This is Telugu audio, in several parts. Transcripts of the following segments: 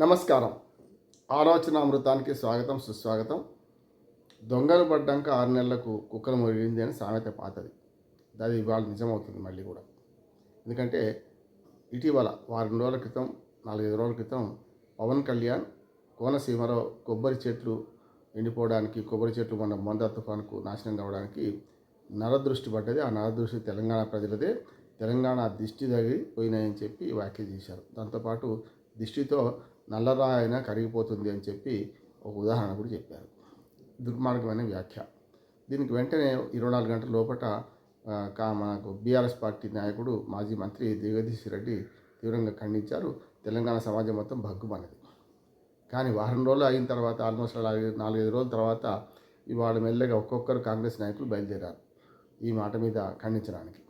నమస్కారం. ఆలోచన అమృతానికి స్వాగతం సుస్వాగతం. దొంగలు పడ్డాక ఆరు నెలలకు కుక్కలు మురిగింది అని సామెత పాతది. అది ఇవాళ నిజమవుతుంది మళ్ళీ కూడా. ఎందుకంటే ఇటీవల వారం రోజుల క్రితం నాలుగైదు రోజుల క్రితం పవన్ కళ్యాణ్ కోనసీమలో కొబ్బరి చెట్లు ఎండిపోవడానికి కొబ్బరి చెట్లు మన మొంద తుఫానుకు నాశనం కావడానికి నరదృష్టి పడ్డది. ఆ నరదృష్టి తెలంగాణ ప్రజలదే. తెలంగాణ దిష్టి తగిలిపోయినాయని చెప్పి వ్యాఖ్య చేశారు. దాంతోపాటు దిష్టితో నల్లరాయన అయినా కరిగిపోతుంది అని చెప్పి ఒక ఉదాహరణ కూడా చెప్పారు. దుర్మార్గమైన వ్యాఖ్య. దీనికి వెంటనే ఇరవై నాలుగు గంటల లోపల మనకు బీఆర్ఎస్ పార్టీ నాయకుడు మాజీ మంత్రి జగదీష్ రెడ్డి తీవ్రంగా ఖండించారు. తెలంగాణ సమాజం మొత్తం భగ్గుమన్నది. కానీ వారం రోజులు అయిన తర్వాత ఆల్మోస్ట్ నాలుగైదు నాలుగైదు రోజుల తర్వాత ఇవాళ మెల్లగా ఒక్కొక్కరు కాంగ్రెస్ నాయకులు బయలుదేరారు ఈ మాట మీద ఖండించడానికి.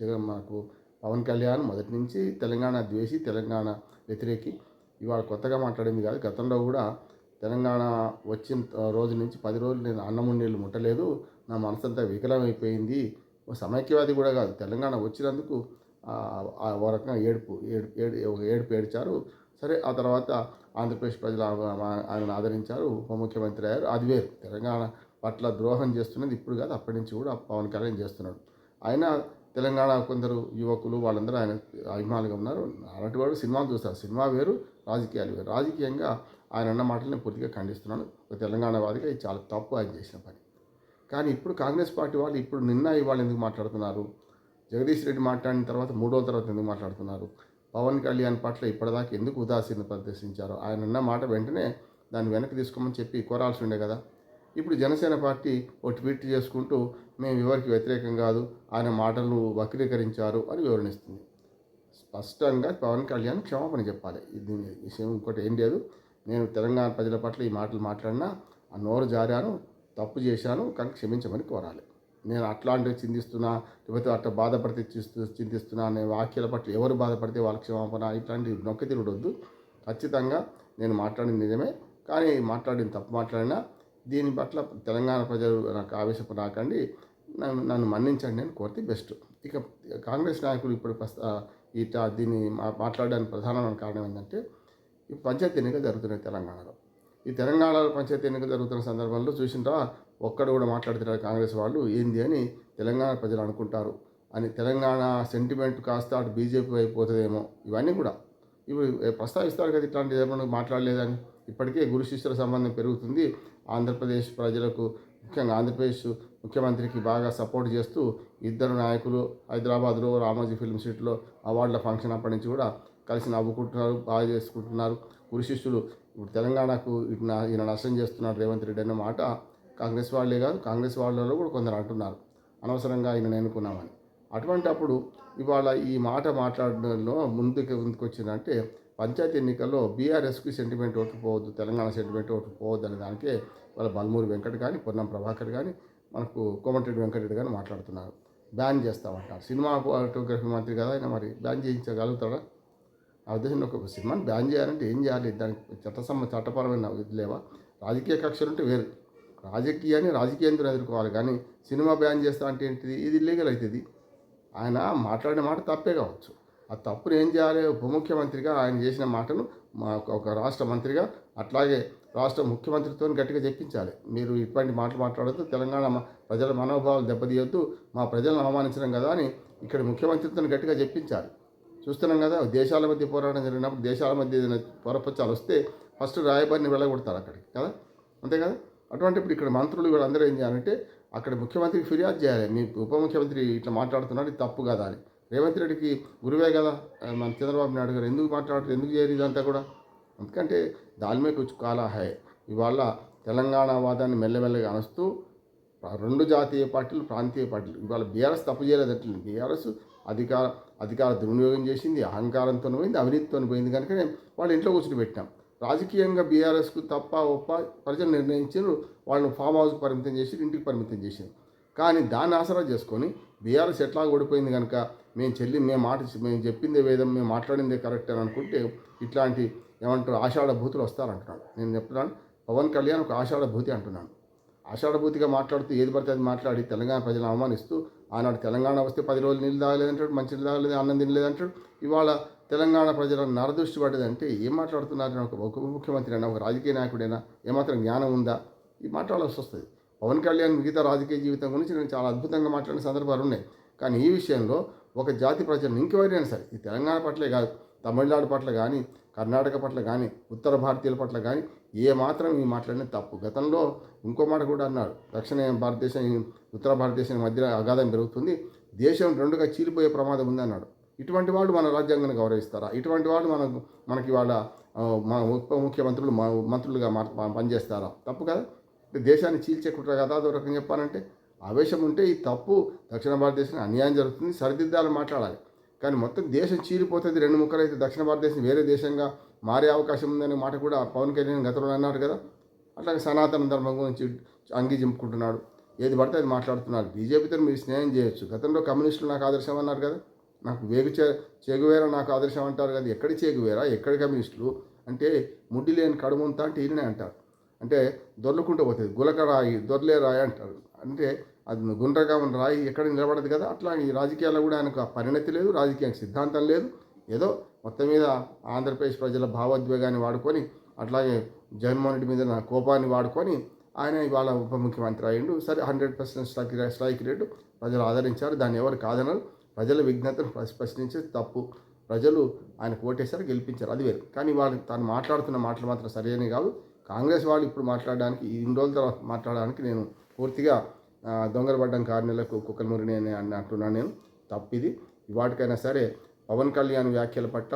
జగన్ మనకు పవన్ కళ్యాణ్ మొదటి నుంచి తెలంగాణ ద్వేషి తెలంగాణ వ్యతిరేకి. ఇవాళ కొత్తగా మాట్లాడింది కాదు. గతంలో కూడా తెలంగాణ వచ్చిన రోజు నుంచి పది రోజులు నేను అన్నము నీళ్ళు ముట్టలేదు. నా మనసంతా వికలమైపోయింది. ఓ సమైక్యవాది కూడా కాదు. తెలంగాణ వచ్చినందుకు ఆ, ఓ రకంగా ఏడుపు ఏడు ఏడు ఒక ఏడుపు ఏడ్చారు. సరే ఆ తర్వాత ఆంధ్రప్రదేశ్ ప్రజలు ఆయన ఆదరించారు. ఉప ముఖ్యమంత్రి అయ్యారు. అది వేరు. తెలంగాణ పట్ల ద్రోహం చేస్తున్నది ఇప్పుడు కాదు. అప్పటి నుంచి కూడా పవన్ కళ్యాణ్ చేస్తున్నాడు. ఆయన తెలంగాణ కొందరు యువకులు వాళ్ళందరూ ఆయన అభిమానులుగా ఉన్నారు. అలాంటి వాడు సినిమాలు చూస్తారు. సినిమా వేరు రాజకీయాలు వేరు. రాజకీయంగా ఆయన అన్న మాటలు పూర్తిగా ఖండిస్తున్నాను. ఒక తెలంగాణవాదిగా ఇది చాలా తప్పు ఆయన చేసిన పని. కానీ ఇప్పుడు కాంగ్రెస్ పార్టీ వాళ్ళు ఇప్పుడు నిన్న ఇవాళ ఎందుకు మాట్లాడుతున్నారు? జగదీష్ రెడ్డి మాట్లాడిన తర్వాత మూడో తర్వాత ఎందుకు మాట్లాడుతున్నారు? పవన్ కళ్యాణ్ పట్ల ఇప్పటిదాకా ఎందుకు ఉదాసీన ప్రదర్శించారు? ఆయన అన్న మాట వెంటనే దాన్ని వెనక్కి తీసుకోమని చెప్పి కోరాల్సి ఉండే కదా. ఇప్పుడు జనసేన పార్టీ ఓ ట్వీట్ చేసుకుంటూ మేము ఎవరికి వ్యతిరేకం కాదు ఆయన మాటలు వక్రీకరించారు అని వివరణిస్తుంది. స్పష్టంగా పవన్ కళ్యాణ్ క్షమాపణ చెప్పాలి. దీని విషయం ఇంకోటి ఏం లేదు. నేను తెలంగాణ ప్రజల పట్ల ఈ మాటలు మాట్లాడినా ఆ నోరు జారాను తప్పు చేశాను కానీ క్షమించమని కోరాలి. నేను అట్లాంటివి చింతిస్తున్నా లేకపోతే అట్లా బాధపడితే చిస్తు- చింతిస్తున్నా అనే వాక్యాల పట్ల ఎవరు బాధపడితే వాళ్ళ క్షమాపణ ఇట్లాంటి నొక్కి తిరగొద్దు ఖచ్చితంగా నేను మాట్లాడింది నిజమే. కానీ మాట్లాడిన తప్పు మాట్లాడినా దీని పట్ల తెలంగాణ ప్రజలు నాకు ఆవేశపు రాకండి. నన్ను నన్ను మన్నించండి. అని కోరితే బెస్ట్. ఇక కాంగ్రెస్ నాయకులు ఇప్పుడు ప్రస్త ఇట దీన్ని మా- మాట్లాడడానికి ప్రధానమైన కారణం ఏంటంటే ఈ పంచాయతీ ఎన్నికలు జరుగుతున్నాయి తెలంగాణలో. ఈ తెలంగాణలో పంచాయతీ ఎన్నికలు జరుగుతున్న సందర్భంలో చూసిండ్రా ఒక్కడు కూడా మాట్లాడుతున్నారు కాంగ్రెస్ వాళ్ళు. ఏంది అని తెలంగాణ ప్రజలు అనుకుంటారు. అని తెలంగాణ సెంటిమెంట్ కాస్త అటు బీజేపీ అయిపోతుందేమో ఇవన్నీ కూడా ఇవి ప్రస్తావిస్తారు కదా ఇట్లాంటి ఏమన్నా మాట్లాడలేదని. ఇప్పటికే గురు శిష్యుల సంబంధం పెరుగుతుంది. ఆంధ్రప్రదేశ్ ప్రజలకు ముఖ్యంగా ఆంధ్రప్రదేశ్ ముఖ్యమంత్రికి బాగా సపోర్ట్ చేస్తూ ఇద్దరు నాయకులు హైదరాబాద్లో రామోజీ ఫిల్మ్ సిటీలో అవార్డుల ఫంక్షన్ అప్పటి నుంచి కూడా కలిసి నవ్వుకుంటున్నారు బాగా చేసుకుంటున్నారు. గురు శిష్యులు ఇప్పుడు తెలంగాణకు ఇటు ఈయన నష్టం చేస్తున్నాడు రేవంత్ రెడ్డి అన్న మాట కాంగ్రెస్ వాళ్ళే కాదు కాంగ్రెస్ వాళ్ళలో కూడా కొందరు అంటున్నారు. అనవసరంగా ఈయన ఎన్నుకున్నామని. అటువంటి అప్పుడు ఇవాళ ఈ మాట మాట్లాడడంలో ముందుకు ముందుకు వచ్చిందంటే పంచాయతీ ఎన్నికల్లో బీఆర్ఎస్కి సెంటిమెంట్ ఓట్లు పోవద్దు తెలంగాణ సెంటిమెంట్ ఓట్లు పోవద్దు అనే దానికే వాళ్ళ బల్మూరి వెంకట కానీ పొన్నం ప్రభాకర్ కానీ మనకు కోమటిరెడ్డి వెంకటరెడ్డి కానీ మాట్లాడుతున్నారు. బ్యాన్ చేస్తామంటారు. సినిమా ఫోటోగ్రఫీ మంత్రి కదా ఆయన మరి బ్యాన్ చేయించగలుగుతాడా? ఆ ఉద్దేశంలో ఒక సినిమాని బ్యాన్ చేయాలంటే ఏం చేయాలి? దానికి చట్ట సంబంధ చట్టపరమైన ఇది లేవా? రాజకీయ కక్షలు ఉంటే వేరు. రాజకీయాన్ని రాజకీయంతో ఎదుర్కోవాలి కానీ సినిమా బ్యాన్ చేస్తా అంటే ఏంటిది? ఇది ఇల్లీగల్ అవుతుంది. ఆయన మాట్లాడిన మాట తప్పే కావచ్చు. ఆ తప్పును ఏం చేయాలి? ఉప ముఖ్యమంత్రిగా ఆయన చేసిన మాటను మా ఒక రాష్ట్ర మంత్రిగా అట్లాగే రాష్ట్ర ముఖ్యమంత్రితో గట్టిగా చెప్పించాలి. మీరు ఇటువంటి మాటలు మాట్లాడద్దు. తెలంగాణ ప్రజల మనోభావాలు దెబ్బతీయొద్దు. మా ప్రజలను అవమానించడం కదా అని ఇక్కడ ముఖ్యమంత్రితో గట్టిగా చెప్పించాలి. చూస్తున్నాం కదా దేశాల మధ్య పోరాటం జరిగినప్పుడు దేశాల మధ్య ఏదైనా పొరపచ్చాలు వస్తే ఫస్ట్ రాయబారిని వెళ్ళగొడతారు అక్కడికి కదా? అంతే కదా? అటువంటి ఇప్పుడు ఇక్కడ మంత్రులు వీళ్ళందరూ ఏం చేయాలంటే అక్కడ ముఖ్యమంత్రికి ఫిర్యాదు చేయాలి. మీ ఉప ముఖ్యమంత్రి ఇట్లా మాట్లాడుతున్నాడు ఇది తప్పు కదా అని. రేవంత్ రెడ్డికి గురువే కదా మన చంద్రబాబు నాయుడు గారు ఎందుకు మాట్లాడుతారు ఎందుకు చేయరు ఇదంతా కూడా? ఎందుకంటే దాల్మే కుచ్ కాలా హై ఇవాళ తెలంగాణ వాదాన్ని మెల్లమెల్లగా అనుస్తూ రెండు జాతీయ పార్టీలు ప్రాంతీయ పార్టీలు. ఇవాళ బీఆర్ఎస్ తప్పు చేయలేదట్లేదు బీఆర్ఎస్ అధికార అధికార దుర్వినియోగం చేసింది అహంకారంతో పోయింది అవినీతితో పోయింది కనుక వాళ్ళ ఇంట్లో కూర్చుని పెట్టినాం. రాజకీయంగా బీఆర్ఎస్కు తప్ప ఒప్ప ప్రజలు నిర్ణయించారు. వాళ్ళని ఫామ్ హౌస్కి పరిమితం చేసి ఇంటికి పరిమితం చేసింది కానీ దాన్ని ఆసరా చేసుకొని బీఆర్ఎస్ ఎట్లా ఓడిపోయింది కనుక మేము చెల్లి మేము మాట మేము చెప్పిందే వేదం మేము మాట్లాడిందే కరెక్ట్ అని అనుకుంటే ఇట్లాంటి ఏమంటారు ఆషాఢ భూతులు వస్తారంటున్నాడు. నేను చెప్తున్నాను పవన్ కళ్యాణ్ ఒక ఆషాఢ భూతి అంటున్నాను ఆషాఢభూతిగా మాట్లాడుతూ ఏది పడితే అది మాట్లాడి తెలంగాణ ప్రజలను అవమానిస్తూ ఆనాడు తెలంగాణ వస్తే పది రోజులు నీళ్ళు తాగలేదంటాడు మంచి నీళ్ళు తాగలేదు అన్నం తినలేదంటాడు. ఇవాళ తెలంగాణ ప్రజలను నరదృష్టి పడ్డదంటే ఏం మాట్లాడుతున్నారని ఒక ఉప ముఖ్యమంత్రి అయినా ఒక రాజకీయ నాయకుడైనా ఏమాత్రం జ్ఞానం ఉందా? ఈ మాట్లాడాల్సి వస్తుంది. పవన్ కళ్యాణ్ మిగతా రాజకీయ జీవితం గురించి నేను చాలా అద్భుతంగా మాట్లాడిన సందర్భాలు ఉన్నాయి. కానీ ఈ విషయంలో ఒక జాతి ప్రజలను ఇంకెవరైనా సరే ఈ తెలంగాణ పట్లే కాదు తమిళనాడు పట్ల కానీ కర్ణాటక పట్ల కానీ ఉత్తర భారతీయుల పట్ల కానీ ఏ మాత్రం ఈ మాట్లాడిన తప్పు. గతంలో ఇంకో మాట కూడా అన్నాడు దక్షిణ భారతదేశం ఉత్తర భారతదేశం మధ్య అగాధం పెరుగుతుంది. దేశం రెండుగా చీలిపోయే ప్రమాదం ఉందన్నాడు. ఇటువంటి వాళ్ళు మన రాజ్యాంగాన్ని గౌరవిస్తారా? ఇటువంటి వాళ్ళు మన మనకి వాళ్ళ మన ఉప ముఖ్యమంత్రులు మంత్రులుగా పనిచేస్తారా? తప్పు కదా. దేశాన్ని చీల్చే కుట్ర కదా అదో రకంగా చెప్పాలంటే. ఆవేశం ఉంటే ఈ తప్పు దక్షిణ భారతదేశం అన్యాయం జరుగుతుంది సరిదిద్దాలని మాట్లాడాలి. కానీ మొత్తం దేశం చీలిపోతుంది రెండు ముక్కలైతే దక్షిణ భారతదేశం వేరే దేశంగా మారే అవకాశం ఉందనే మాట కూడా పవన్ కళ్యాణ్ గతంలో అన్నారు కదా. అట్లాగే సనాతన ధర్మం గురించి అంగి చింపుకుంటున్నాడు. ఏది పడితే అది మాట్లాడుతున్నారు బీజేపీతో మీరు స్నేహం చేయొచ్చు. గతంలో కమ్యూనిస్టులు నాకు ఆదర్శం అన్నారు కదా. నాకు వేగు చే చేగువేరా నాకు ఆదర్శం అంటారు కదా ఎక్కడి చేగువేరా ఎక్కడి కమ్యూనిస్టులు? అంటే ముడ్డి లేని కడుముంత అంటే ఈయననే అంటారు. అంటే దొర్లుకుంటూ పోతుంది. గులక రాయి దొర్లే రాయి అంటారు. అంటే అది గుండ్రగా ఉన్న రాయి ఎక్కడ నిలబడదు కదా? అట్లా ఈ రాజకీయాల్లో కూడా ఆయనకు ఆ పరిణతి లేదు రాజకీయ సిద్ధాంతం లేదు. ఏదో మొత్తం మీద ఆంధ్రప్రదేశ్ ప్రజల భావోద్వేగాన్ని వాడుకొని అట్లాగే జగన్మోహన్ రెడ్డి మీద నా కోపాన్ని వాడుకొని ఆయన ఇవాళ ఉప ముఖ్యమంత్రి అయ్యిండు. సరే hundred percent strike strike rate ప్రజలు ఆదరించారు. దాన్ని ఎవరు కాదనరు. ప్రజల విజ్ఞతను ప్రశ్నించేది తప్పు. ప్రజలు ఆయన ఓటేశారు గెలిపించారు. అది వేరు. కానీ వాళ్ళు తాను మాట్లాడుతున్న మాటలు మాత్రం సరైనవి కాదు కాంగ్రెస్ వాళ్ళు ఇప్పుడు మాట్లాడడానికి ఈ ఇన్ని రోజుల తర్వాత మాట్లాడడానికి నేను పూర్తిగా దొంగలు పడ్డం కారు నెలలకు కుక్కల మురిని అని అంటున్నాను నేను. తప్పిది. ఇవాటికైనా సరే పవన్ కళ్యాణ్ వ్యాఖ్యల పట్ల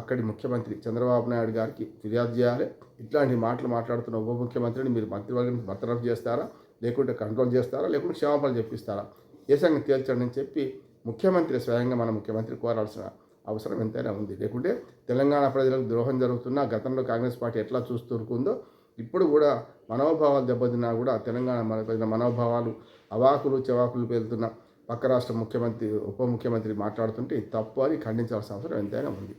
అక్కడి ముఖ్యమంత్రి చంద్రబాబు నాయుడు గారికి ఫిర్యాదు చేయాలి. ఇట్లాంటి మాటలు మాట్లాడుతున్న ఉప ముఖ్యమంత్రిని మీరు మంత్రివర్గం బర్తరఫ్ చేస్తారా? లేకుంటే కంట్రోల్ చేస్తారా? లేకుంటే క్షమాపణ చెప్పిస్తారా? ఏ సంగతి తేల్చండి అని చెప్పి ముఖ్యమంత్రి స్వయంగా మన ముఖ్యమంత్రి కోరాల్సిన అవసరం ఎంతైనా ఉంది. లేకుంటే తెలంగాణ ప్రజలకు ద్రోహం జరుగుతున్నా గతంలో కాంగ్రెస్ పార్టీ ఎట్లా చూస్తూరుకుందో ఇప్పుడు కూడా మనోభావాలు దెబ్బతిన్నా కూడా తెలంగాణ మన ప్రజల మనోభావాలు అవాకులు చెవాకులు పేలుతున్న పక్క రాష్ట్ర ముఖ్యమంత్రి ఉప ముఖ్యమంత్రి మాట్లాడుతుంటే తప్పు అని ఖండించాల్సిన అవసరం ఎంతైనా ఉంది.